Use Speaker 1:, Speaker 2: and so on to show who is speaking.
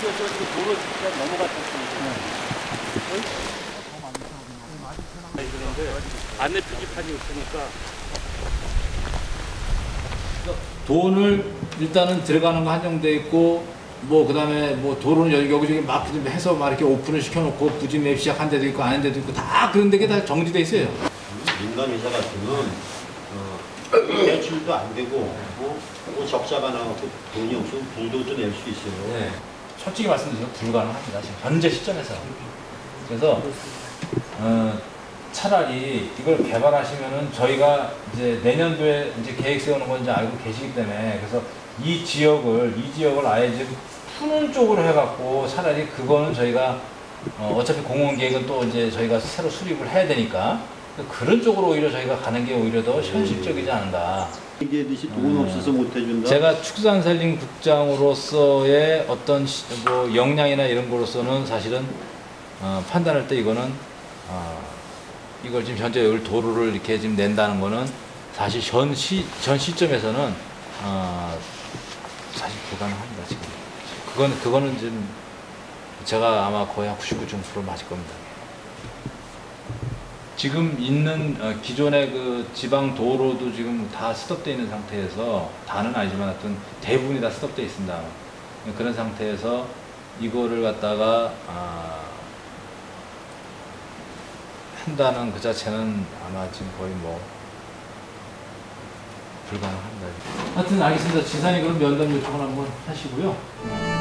Speaker 1: 뛰어서 도로 그냥 넘어갔었습니다. 그런데 안내 표지판이 없으니까
Speaker 2: 돈을 일단은 들어가는 거 한정돼 있고 뭐 그다음에 뭐 도로는 여기 여기저기 막좀 해서 막 이렇게 오픈을 시켜놓고 부지 맵 시작한 데도 있고 안한 데도 있고 다 그런 데게 다 정지돼 있어요.
Speaker 3: 민간 회사 같으면 어, 대출도 안 되고 어, 뭐 적자가 나고 돈이 없으면 불도도 낼 수 있어요.
Speaker 2: 네. 솔직히 말씀드리면 불가능합니다. 지금 현재 시점에서. 그래서 어, 차라리 이걸 개발하시면은 저희가 이제 내년도에 이제 계획 세우는 건 이제 알고 계시기 때문에 그래서 이 지역을 이 지역을 아예 이제 푸는 쪽으로 해갖고 차라리 그거는 저희가 어, 어차피 공원 계획은 또 이제 저희가 새로 수립을 해야 되니까 그런 쪽으로 오히려 저희가 가는 게 오히려 더 현실적이지 않은가.
Speaker 3: 얘기했듯이 돈 없어서 못 해준다.
Speaker 2: 제가 축산산림 국장으로서의 어떤 시- 뭐 역량이나 이런 거로서는 사실은 어, 판단할 때 이거는 어, 이걸 지금 현재 여기 도로를 이렇게 지금 낸다는 거는 사실 전 시, 전 시점에서는 어, 사실 불가능합니다 지금. 그건 그거는 지금 제가 아마 거의 한 99.9% 맞을 겁니다. 지금 있는 어, 기존의 그 지방 도로도 지금 다 스톱되어 있는 상태에서 다는 아니지만 하여튼 대부분이 다 스톱되어 있습니다. 그런 상태에서 이거를 갖다가 아, 한다는 그 자체는 아마 지금 거의 뭐 불가능합니다. 하여튼 알겠습니다. 지산이 그럼 면담 요청을 한번 하시고요.